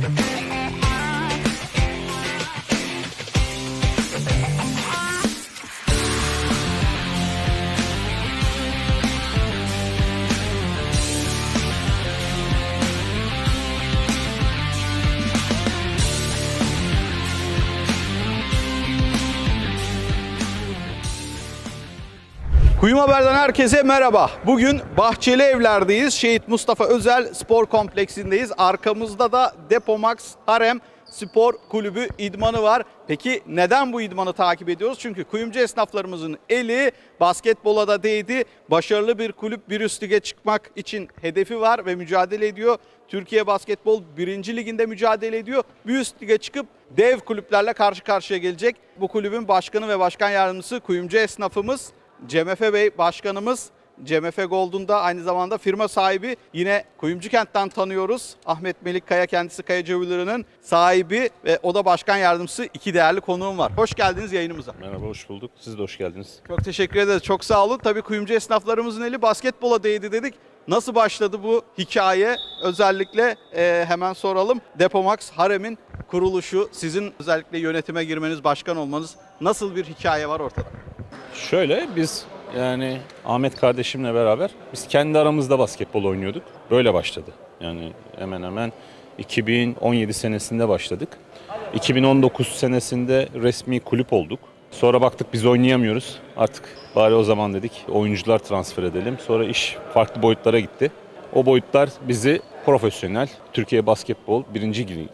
Thank you. Kuyum Haber'den herkese merhaba. Bugün Bahçeli Evler'deyiz. Şehit Mustafa Özel Spor Kompleksi'ndeyiz. Arkamızda da Depomax Harem Spor Kulübü idmanı var. Peki neden bu idmanı takip ediyoruz? Çünkü kuyumcu esnaflarımızın eli basketbola da değdi. Başarılı bir kulüp bir üst lige çıkmak için hedefi var ve mücadele ediyor. Türkiye Basketbol 1. Liginde mücadele ediyor. Bir üst lige çıkıp dev kulüplerle karşı karşıya gelecek. Bu kulübün başkanı ve başkan yardımcısı kuyumcu esnafımız CMF Bey başkanımız CMF Gold'un da aynı zamanda firma sahibi yine Kuyumcu Kent'ten tanıyoruz. Ahmet Melik Kaya kendisi Kaya Jewelry'nin sahibi ve o da başkan yardımcısı iki değerli konuğum var. Hoş geldiniz yayınımıza. Merhaba, hoş bulduk. Siz de hoş geldiniz. Çok teşekkür ederiz. Çok sağ olun. Tabii kuyumcu esnaflarımızın eli basketbola değdi dedik. Nasıl başladı bu hikaye? Özellikle e, hemen soralım. Depomax Harem'in kuruluşu, sizin özellikle yönetime girmeniz, başkan olmanız nasıl bir hikaye var ortada? Şöyle biz yani Ahmet kardeşimle beraber biz kendi aramızda basketbol oynuyorduk. Böyle başladı. Yani hemen hemen 2017 senesinde başladık. 2019 senesinde resmi kulüp olduk. Sonra baktık biz oynayamıyoruz. Artık bari o zaman dedik oyuncular transfer edelim. Sonra iş farklı boyutlara gitti. O boyutlar bizi profesyonel Türkiye Basketbol 1.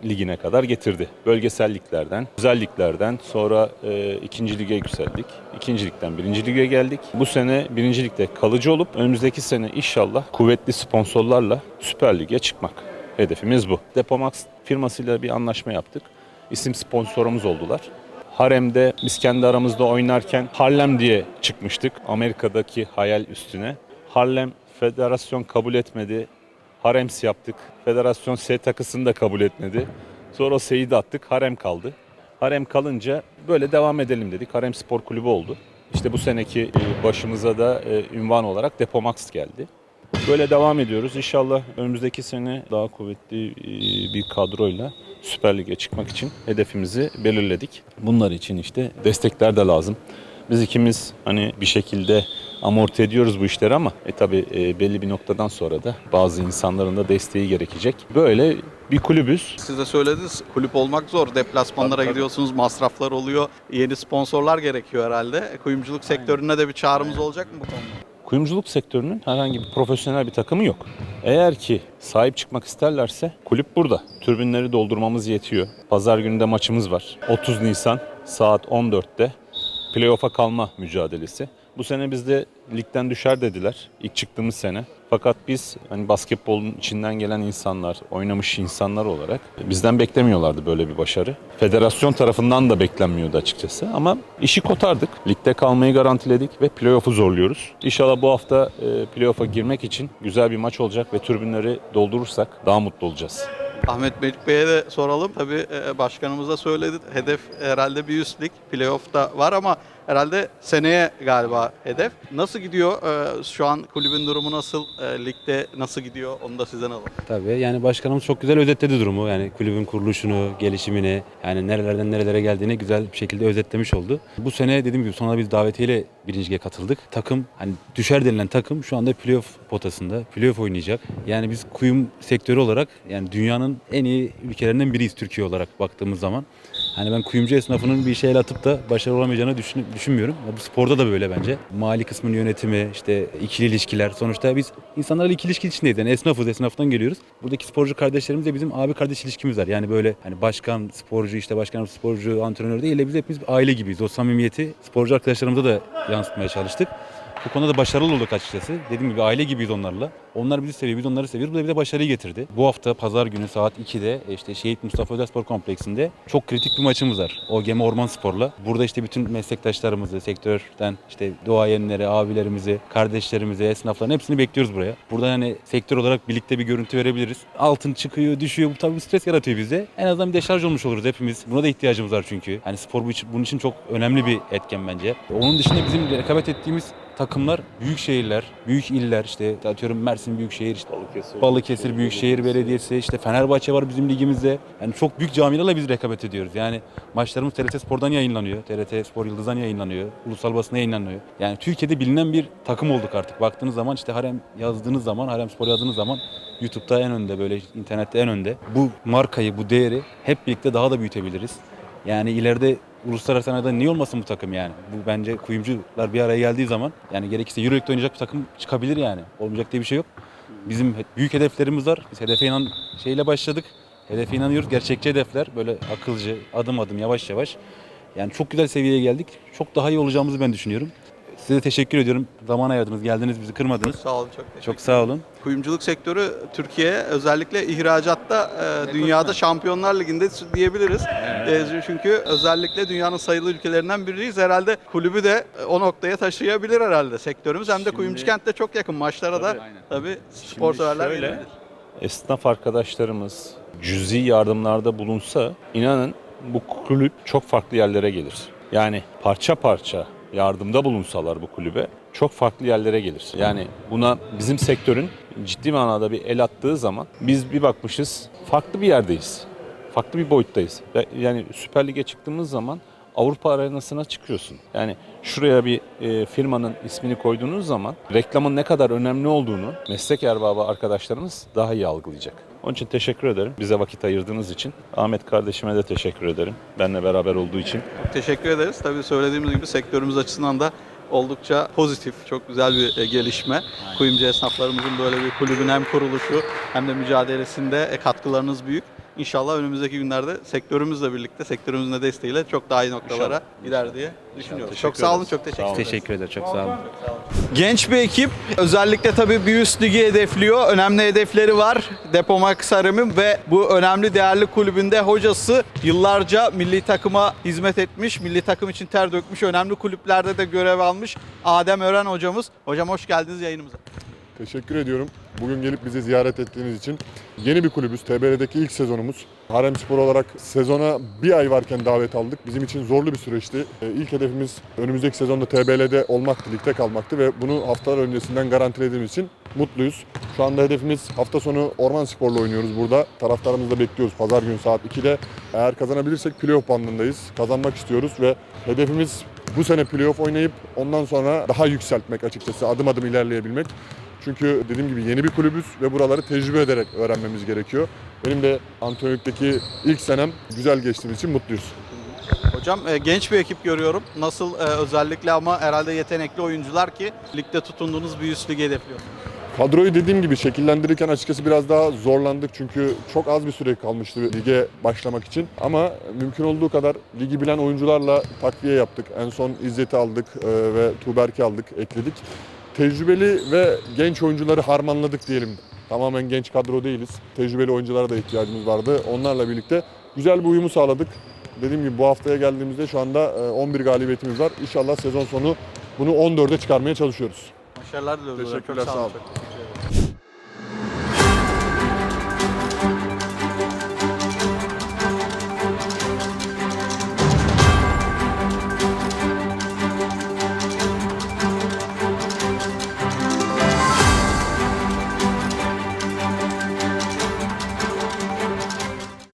ligine kadar getirdi. Bölgesel liglerden, özel liglerden sonra e, 2. lige yükseldik. 2. ligden 1. lige geldik. Bu sene 1. ligde kalıcı olup önümüzdeki sene inşallah kuvvetli sponsorlarla Süper Lig'e çıkmak. Hedefimiz bu. Depomax firmasıyla bir anlaşma yaptık. İsim sponsorumuz oldular. Harem'de biz kendi aramızda oynarken Harlem diye çıkmıştık. Amerika'daki hayal üstüne. Harlem federasyon kabul etmedi. Harems yaptık. Federasyon S takısını da kabul etmedi. Sonra S'yi de attık. Harem kaldı. Harem kalınca böyle devam edelim dedik. Harem Spor Kulübü oldu. İşte bu seneki e, başımıza da e, ünvan olarak Depomax geldi. Böyle devam ediyoruz. İnşallah önümüzdeki sene daha kuvvetli e, bir kadroyla Süper Lig'e çıkmak için hedefimizi belirledik. Bunlar için işte destekler de lazım. Biz ikimiz hani bir şekilde amorti ediyoruz bu işleri ama e tabi belli bir noktadan sonra da bazı insanların da desteği gerekecek. Böyle bir kulübüz. Siz de söylediniz kulüp olmak zor. Deplasmanlara Tabii, tabii. gidiyorsunuz, masraflar oluyor. Yeni sponsorlar gerekiyor herhalde. E, Kuyumculuk sektörüne de bir çağrımız olacak mı bu konuda? Kuyumculuk sektörünün herhangi bir profesyonel bir takımı yok. Eğer ki sahip çıkmak isterlerse kulüp burada. Türbinleri doldurmamız yetiyor. Pazar günü de maçımız var. 30 Nisan saat 14'te playoff'a kalma mücadelesi. Bu sene bizde ligden düşer dediler ilk çıktığımız sene. Fakat biz hani basketbolun içinden gelen insanlar, oynamış insanlar olarak bizden beklemiyorlardı böyle bir başarı. Federasyon tarafından da beklenmiyordu açıkçası ama işi kotardık. Ligde kalmayı garantiledik ve playoff'u zorluyoruz. İnşallah bu hafta e, playoff'a girmek için güzel bir maç olacak ve tribünleri doldurursak daha mutlu olacağız. Ahmet Melik Bey'e de soralım. Tabii e, başkanımız da söyledi. Hedef herhalde bir üst lig. Playoff'ta var ama herhalde seneye galiba hedef. Nasıl gidiyor? E, Şu an kulübün durumu nasıl? E, Ligde nasıl gidiyor? Onu da sizden alalım. Tabii yani başkanımız çok güzel özetledi durumu. Yani kulübün kuruluşunu, gelişimini, yani nerelerden nerelere geldiğini güzel bir şekilde özetlemiş oldu. Bu sene dediğim gibi sonra biz davetiyle birinci lige katıldık. Takım hani düşer denilen takım şu anda playoff potasında. Playoff oynayacak. Yani biz kuyum sektörü olarak yani dünyanın en iyi ülkelerinden biriyiz Türkiye olarak baktığımız zaman. Hani ben kuyumcu esnafının bir şeyle atıp da başarılı olamayacağını düşün- düşünmüyorum. Bu sporda da böyle bence. Mali kısmının yönetimi, işte ikili ilişkiler. Sonuçta biz insanlarla ikili ilişki içindeyiz. Yani esnafız, esnaftan geliyoruz. Buradaki sporcu kardeşlerimiz de bizim abi kardeş ilişkimiz var. Yani böyle hani başkan, sporcu, işte başkan, sporcu, antrenör değil de biz hepimiz aile gibiyiz. O samimiyeti sporcu arkadaşlarımıza da yansıtmaya çalıştık. Bu konuda da başarılı olduk açıkçası. Dediğim gibi aile gibiyiz onlarla. Onlar bizi seviyor, biz onları seviyoruz. Bu da bize başarıyı getirdi. Bu hafta pazar günü saat 2'de işte Şehit Mustafa Özel Spor Kompleksi'nde çok kritik bir maçımız var. OGM Orman Spor'la. Burada işte bütün meslektaşlarımızı, sektörden işte duayenleri, abilerimizi, kardeşlerimizi, esnafların hepsini bekliyoruz buraya. Burada yani sektör olarak birlikte bir görüntü verebiliriz. Altın çıkıyor, düşüyor. Bu tabii bir stres yaratıyor bize. En azından bir deşarj olmuş oluruz hepimiz. Buna da ihtiyacımız var çünkü. Hani spor bunun için çok önemli bir etken bence. Onun dışında bizim rekabet ettiğimiz takımlar büyük şehirler, büyük iller işte atıyorum Mersin Büyükşehir, işte Balıkesir, Balıkesir Büyükşehir Belediyesi, işte Fenerbahçe var bizim ligimizde. Yani çok büyük camilerle biz rekabet ediyoruz. Yani maçlarımız TRT Spor'dan yayınlanıyor. TRT Spor Yıldız'dan yayınlanıyor. Ulusal basına yayınlanıyor. Yani Türkiye'de bilinen bir takım olduk artık. Baktığınız zaman işte Harem yazdığınız zaman, Harem Spor yazdığınız zaman YouTube'da en önde böyle internette en önde. Bu markayı, bu değeri hep birlikte daha da büyütebiliriz. Yani ileride uluslararası arenada niye olmasın bu takım yani? Bu bence kuyumcular bir araya geldiği zaman yani gerekirse Euroleague'de oynayacak bir takım çıkabilir yani. Olmayacak diye bir şey yok. Bizim büyük hedeflerimiz var. Biz hedefe inan şeyle başladık. Hedefe inanıyoruz. Gerçekçi hedefler. Böyle akılcı, adım adım, yavaş yavaş. Yani çok güzel seviyeye geldik. Çok daha iyi olacağımızı ben düşünüyorum. Size teşekkür ediyorum. Zaman ayırdınız, geldiniz, bizi kırmadınız. Sağ olun çok teşekkür Çok sağ olun. Kuyumculuk sektörü Türkiye özellikle ihracatta e, dünyada Şampiyonlar Ligi'nde diyebiliriz. E, çünkü özellikle dünyanın sayılı ülkelerinden biriyiz. Herhalde kulübü de e, o noktaya taşıyabilir herhalde sektörümüz. Hem de Şimdi- Kuyumcu kentte çok yakın maçlara da Tabii, aynen. tabii spor severler şöyle, esnaf arkadaşlarımız cüzi yardımlarda bulunsa inanın bu kulüp çok farklı yerlere gelir. Yani parça parça yardımda bulunsalar bu kulübe çok farklı yerlere gelir. Yani buna bizim sektörün ciddi manada bir el attığı zaman biz bir bakmışız farklı bir yerdeyiz. Farklı bir boyuttayız. Yani Süper Lig'e çıktığımız zaman Avrupa arenasına çıkıyorsun. Yani şuraya bir e, firmanın ismini koyduğunuz zaman reklamın ne kadar önemli olduğunu meslek erbabı arkadaşlarımız daha iyi algılayacak. Onun için teşekkür ederim. Bize vakit ayırdığınız için. Ahmet kardeşime de teşekkür ederim. Benle beraber olduğu için. Teşekkür ederiz. Tabii söylediğimiz gibi sektörümüz açısından da oldukça pozitif, çok güzel bir e, gelişme. Kuyumcu esnaflarımızın böyle bir kulübün hem kuruluşu hem de mücadelesinde e, katkılarınız büyük. İnşallah önümüzdeki günlerde sektörümüzle birlikte, sektörümüzün de desteğiyle çok daha iyi noktalara gider diye düşünüyoruz. Çok sağ olun, çok teşekkür ederiz. Teşekkür ederim. Çok sağ olun. Genç bir ekip. Özellikle tabii bir üst ligi hedefliyor. Önemli hedefleri var. Depomak Sarım'ın ve bu önemli değerli kulübünde hocası yıllarca milli takıma hizmet etmiş. Milli takım için ter dökmüş. Önemli kulüplerde de görev almış. Adem Ören hocamız. Hocam hoş geldiniz yayınımıza. Teşekkür ediyorum. Bugün gelip bizi ziyaret ettiğiniz için. Yeni bir kulübüz. TBL'deki ilk sezonumuz. Harem Spor olarak sezona bir ay varken davet aldık. Bizim için zorlu bir süreçti. Ee, İlk hedefimiz önümüzdeki sezonda TBL'de olmaktı, ligde kalmaktı ve bunu haftalar öncesinden garantilediğimiz için mutluyuz. Şu anda hedefimiz hafta sonu Orman Spor'la oynuyoruz burada. Taraftarımızı da bekliyoruz pazar günü saat 2'de. Eğer kazanabilirsek playoff bandındayız. Kazanmak istiyoruz ve hedefimiz bu sene playoff oynayıp ondan sonra daha yükseltmek açıkçası. Adım adım ilerleyebilmek. Çünkü dediğim gibi yeni bir kulübüz ve buraları tecrübe ederek öğrenmemiz gerekiyor. Benim de antrenörlükteki ilk senem güzel geçtiğimiz için mutluyuz. Hocam e, genç bir ekip görüyorum. Nasıl e, özellikle ama herhalde yetenekli oyuncular ki ligde tutunduğunuz bir üst ligi hedefliyorsunuz. Kadroyu dediğim gibi şekillendirirken açıkçası biraz daha zorlandık çünkü çok az bir süre kalmıştı lige başlamak için. Ama mümkün olduğu kadar ligi bilen oyuncularla takviye yaptık. En son İzzet'i aldık e, ve Tuğberk'i aldık, ekledik. Tecrübeli ve genç oyuncuları harmanladık diyelim. Tamamen genç kadro değiliz. Tecrübeli oyunculara da ihtiyacımız vardı. Onlarla birlikte güzel bir uyumu sağladık. Dediğim gibi bu haftaya geldiğimizde şu anda e, 11 galibiyetimiz var. İnşallah sezon sonu bunu 14'e çıkarmaya çalışıyoruz. Başarılar diliyoruz. Teşekkürler, Çok sağ olun. Çok